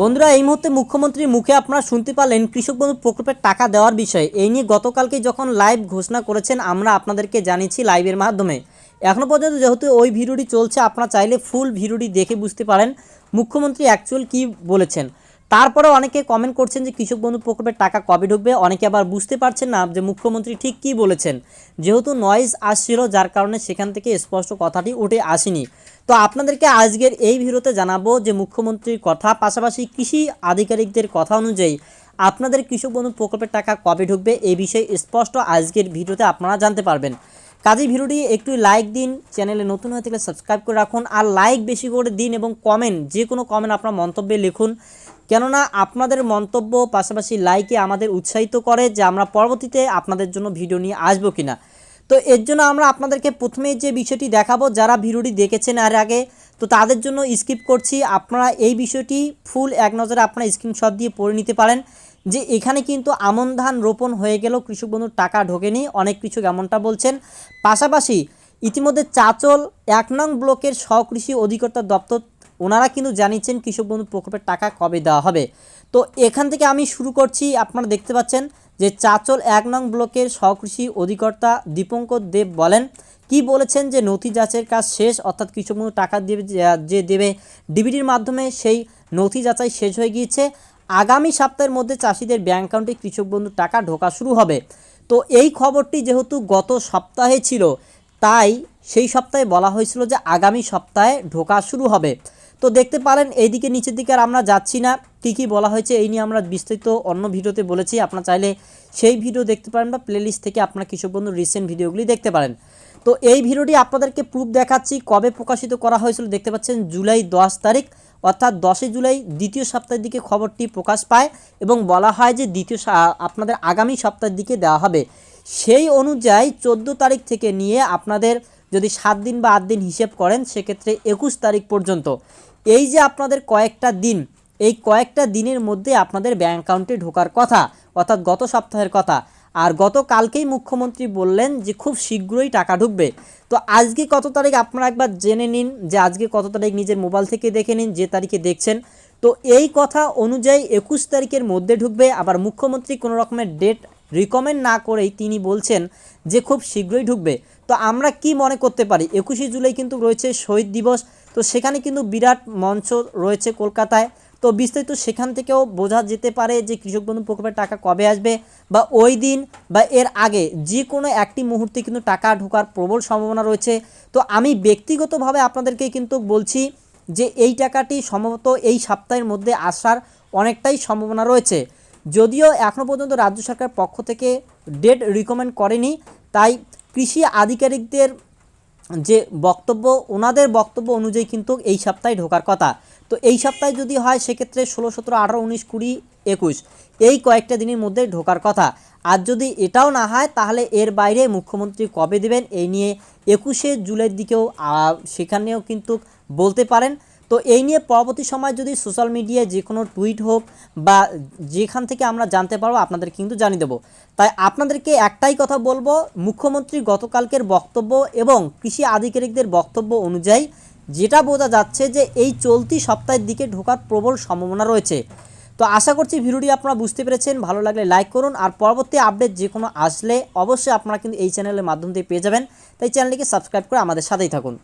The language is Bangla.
বন্ধুরা, এই মুহূর্তে মুখ্যমন্ত্রীর মুখে আপনারা শুনতে পারলেন কৃষক বন্ধু প্রকল্পের টাকা দেওয়ার বিষয়ে। এই নিয়ে গতকালকে যখন লাইভ ঘোষণা করেছেন, আমরা আপনাদেরকে জানিয়েছি লাইভের মাধ্যমে। এখনও পর্যন্ত যেহেতু ওই ভিডিওটি চলছে, আপনারা চাইলে ফুল ভিডিওটি দেখে বুঝতে পারেন মুখ্যমন্ত্রী অ্যাকচুয়াল কি বলেছেন। তারপরে অনেকে কমেন্ট করছেন যে কৃষক বন্ধু প্রকল্পের টাকা কবে ঢুকবে, অনেকে আবার বুঝতে পারছেন না যে মুখ্যমন্ত্রী ঠিক কী বলেছেন। যেহেতু নয়েজ আসছিল, যার কারণে সেখান থেকে স্পষ্ট কথাটি উঠে আসেনি। তো আপনাদেরকে আজকের এই ভিডিওতে জানাব যে মুখ্যমন্ত্রীর কথা, পাশাপাশি কৃষি আধিকারিকদের কথা অনুযায়ী আপনাদের কৃষক বন্ধু প্রকল্পের টাকা কবে ঢুকবে এই বিষয়ে স্পষ্ট আজকের ভিডিওতে আপনারা জানতে পারবেন। কাজেই ভিডিওটি একটু লাইক দিন, চ্যানেলে নতুন হয়ে থাকলে সাবস্ক্রাইব করে রাখুন আর লাইক বেশি করে দিন এবং কমেন্ট, যে কোনো কমেন্ট আপনার মন্তব্যে লিখুন। কেননা আপনাদের মন্তব্য, পাশাপাশি লাইকে আমাদের উৎসাহিত করে যে আমরা পরবর্তীতে আপনাদের জন্য ভিডিও নিয়ে আসব কিনা। তো এর জন্য আমরা আপনাদেরকে প্রথমে যে বিষয়টি দেখাবো, যারা ভিডিওটি দেখেছেন আর আগে, তো তাদের জন্য স্কিপ করছি। আপনারা এই বিষয়টি ফুল এক নজরে আপনারা স্ক্রিনশট দিয়ে পড়ে নিতে পারেন যে এখানে কিন্তু আমন ধান রোপণ হয়ে গেল কৃষক বন্ধুর টাকা ঢোকেনি, অনেক কিছু এমনটা বলছেন। পাশাপাশি ইতিমধ্যে চাচল এক নং ব্লকের স্বকৃষি অধিকর্তা দপ্তর, ওনারা কিন্তু জানিয়েছেন কৃষক বন্ধু প্রকল্পের টাকা কবে দেওয়া হবে। তো এখান থেকে আমি শুরু করছি। আপনারা দেখতে পাচ্ছেন যে চাচল এক নং ব্লকের স্বকৃষি অধিকর্তা দীপঙ্কর দেব বলেন, কি বলেছেন যে নথি যাচাইয়ের কাজ শেষ? অর্থাৎ কৃষক বন্ধু টাকা দেবে যে- দেবে ডিবিটির মাধ্যমে সেই নথি যাচাই শেষ হয়ে গিয়েছে। আগামী সপ্তাহের মধ্যে চাষিদের ব্যাংক অ্যাকাউন্টে কৃষক বন্ধু টাকা ঢোকা শুরু হবে। তো এই খবরটি যেহেতু গত সপ্তাহে ছিল, তাই সেই সপ্তাহে বলা হয়েছিল যে আগামী সপ্তাহে ঢোকা শুরু হবে। তো দেখতে পারেন, এইদিকে নিচের দিকে আর আমরা যাচ্ছি না। কী কী বলা হয়েছে, এই নিয়ে আমরা বিস্তারিত অন্য ভিডিওতে বলেছি। আপনারা চাইলে সেই ভিডিও দেখতে পারেন বা প্লেলিস্ট থেকে আপনারা কৃষক বন্ধু রিসেন্ট ভিডিওগুলি দেখতে পারেন। তো এই ভিডিওটি আপনাদেরকে প্রুফ দেখাচ্ছি কবে প্রকাশিত করা হয়েছিল। দেখতে পাচ্ছেন জুলাই দশ তারিখ, অর্থাৎ দশই জুলাই দ্বিতীয় সপ্তাহের দিকে খবরটি প্রকাশ পায় এবং বলা হয় যে দ্বিতীয় আপনাদের আগামী সপ্তাহের দিকে দেওয়া হবে। সেই অনুযায়ী চোদ্দ তারিখ থেকে নিয়ে আপনাদের যদি সাত দিন বা আট দিন হিসেব করেন, সেক্ষেত্রে একুশ তারিখ পর্যন্ত। এই যে আপনাদের কয়েকটা দিন এই কয়েকটা দিনের মধ্যে আপনাদের ব্যাঙ্ক অ্যাকাউন্টে ঢোকার কথা, অর্থাৎ গত সপ্তাহের কথা। আর গতকালকেই মুখ্যমন্ত্রী বললেন যে খুব শীঘ্রই টাকা ঢুকবে। তো আজকে কত তারিখ আপনারা একবার জেনে নিন যে আজকে কত তারিখ নিজের মোবাইল থেকে দেখে নিন, যে তারিখে দেখছেন। তো এই কথা অনুযায়ী একুশ তারিখের মধ্যে ঢুকবে। আবার মুখ্যমন্ত্রী কোনো রকমের ডেট রিকমেন্ড না করেই তিনি বলছেন যে খুব শীঘ্রই ঢুকবে। তো আমরা কি মনে করতে পারি? একুশে জুলাই কিন্তু রয়েছে শহীদ দিবস। তো সেখানে কিন্তু বিরাট মঞ্চ রয়েছে কলকাতায়। তো বিস্তারিত সেখান থেকেও বোঝা যেতে পারে যে কৃষক বন্ধু প্রকল্পের টাকা কবে আসবে বা ওই দিন বা এর আগে যে কোনো একটি মুহূর্তে কিন্তু টাকা ঢোকার প্রবল সম্ভাবনা রয়েছে। তো আমি ব্যক্তিগতভাবে আপনাদেরকে কিন্তু বলছি যে এই টাকাটি সম্ভবত এই সপ্তাহের মধ্যে আসার অনেকটাই সম্ভাবনা রয়েছে। যদিও এখনও পর্যন্ত রাজ্য সরকার পক্ষ থেকে ডেট রিকমেন্ড করেনি, তাই কৃষি আধিকারিকদের যে বক্তব্য, ওনাদের বক্তব্য অনুযায়ী কিন্তু এই সপ্তাহে ঢোকার কথা। তো এই সপ্তাহে যদি হয়, সেক্ষেত্রে ষোলো, সতেরো, আঠারো, উনিশ, কুড়ি, একুশ, এই কয়েকটা দিনের মধ্যে ঢোকার কথা। আর যদি এটাও না হয়, তাহলে এর বাইরে মুখ্যমন্ত্রী কবে দেবেন, এই নিয়ে একুশে জুলাইয়ের দিকেও সেখানেও কিন্তু বলতে পারেন। তো এই নিয়ে পরবর্তী সময় যদি সোশ্যাল মিডিয়ায় যে কোনো টুইট হোক বা যেখান থেকে আমরা জানতে পারব, আপনাদের কিন্তু জানিয়ে দেবো। তাই আপনাদেরকে একটাই কথা বলব, মুখ্যমন্ত্রী গতকালকের বক্তব্য এবং কৃষি আধিকারিকদের বক্তব্য অনুযায়ী যেটা বোঝা যাচ্ছে যে এই চলতি সপ্তাহের দিকে ঢোকার প্রবল সম্ভাবনা রয়েছে। তো আশা করছি ভিডিওটি আপনারা বুঝতে পেরেছেন, ভালো লাগলে লাইক করুন আর পরবর্তী আপডেট যে কোনো আসলে অবশ্যই আপনারা কিন্তু এই চ্যানেলের মাধ্যম দিয়ে পেয়ে যাবেন। তাই চ্যানেলটিকে সাবস্ক্রাইব করে আমাদের সাথেই থাকুন।